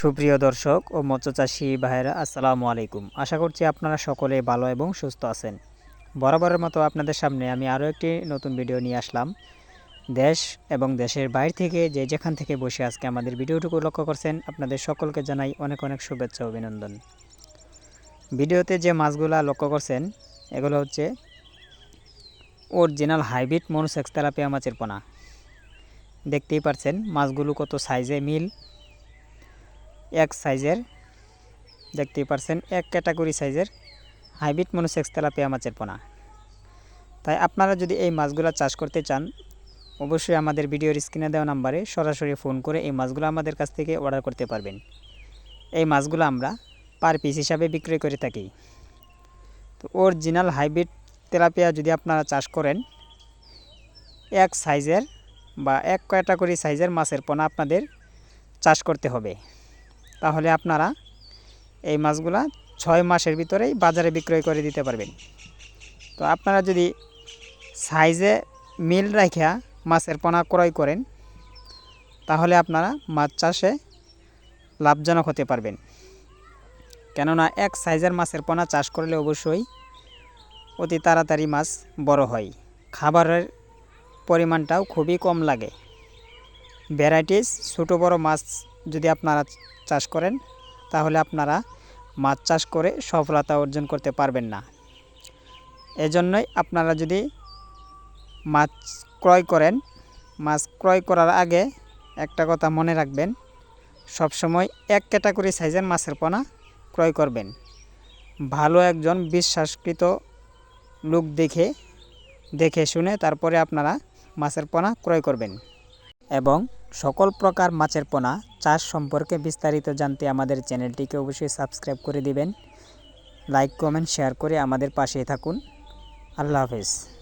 সুপ্রিয় দর্শক ও মৎস্যচাষী ভাইয়েরা, আসসালামু আলাইকুম। আশা করছি আপনারা সকলে ভালো এবং সুস্থ আছেন। বরাবরের মতো আপনাদের সামনে আমি আরও একটি নতুন ভিডিও নিয়ে আসলাম। দেশ এবং দেশের বাইরে থেকে যে যেখান থেকে বসে আজকে আমাদের ভিডিওটুকু লক্ষ্য করছেন, আপনাদের সকলকে জানাই অনেক অনেক শুভেচ্ছা অভিনন্দন। ভিডিওতে যে মাছগুলা লক্ষ্য করছেন, এগুলো হচ্ছে অরিজিনাল হাইব্রিড মনুসেক্স তেলাপিয়া মাছের পোনা। দেখতেই পারছেন মাছগুলো কত সাইজে মিল এক সাইজের, দেখতেই পারছেন, এক ক্যাটাগরি সাইজের হাইব্রিড মনোসেক্স তেলাপিয়া মাছের পোনা। তাই আপনারা যদি এই মাছগুলো চাষ করতে চান, অবশ্যই আমাদের ভিডিওর স্ক্রিনে দেওয়া নাম্বারে সরাসরি ফোন করে এই মাছগুলো আমাদের কাছ থেকে অর্ডার করতে পারবেন। এই মাছগুলো আমরা পার পিস হিসাবে বিক্রয় করে থাকি। তো অরিজিনাল হাইব্রিড তেলাপিয়া যদি আপনারা চাষ করেন, এক সাইজের বা এক ক্যাটাগরি সাইজের মাছের পোনা আপনাদের চাষ করতে হবে। তাহলে আপনারা এই মাছগুলা ছয় মাসের ভিতরেই বাজারে বিক্রয় করে দিতে পারবেন। তো আপনারা যদি সাইজে মিল রাখিয়া মাছের পোনা ক্রয় করেন, তাহলে আপনারা মাছ চাষে লাভজনক হতে পারবেন। কেননা এক সাইজের মাছের পোনা চাষ করলে অবশ্যই অতি তাড়াতাড়ি মাছ বড় হয়। খাবারের পরিমাণটাও খুবই কম লাগে। ভ্যারাইটিস ছোটো বড় মাছ যদি আপনারা চাষ করেন, তাহলে আপনারা মাছ চাষ করে সফলতা অর্জন করতে পারবেন না। এজন্যই আপনারা যদি মাছ ক্রয় করেন, মাছ ক্রয় করার আগে একটা কথা মনে রাখবেন, সবসময় এক ক্যাটাগরি সাইজের মাছের পোনা ক্রয় করবেন। ভালো একজন বিশ্বাসকৃত লোক দেখে দেখে শুনে তারপরে আপনারা মাছের পোনা ক্রয় করবেন। এবং সকল প্রকার মাছের পোনা চাষ সম্পর্কে বিস্তারিত জানতে আমাদের চ্যানেলটিকে অবশ্যই সাবস্ক্রাইব করে দিবেন। লাইক, কমেন্ট, শেয়ার করে আমাদের পাশে থাকুন। আল্লাহ হাফেজ।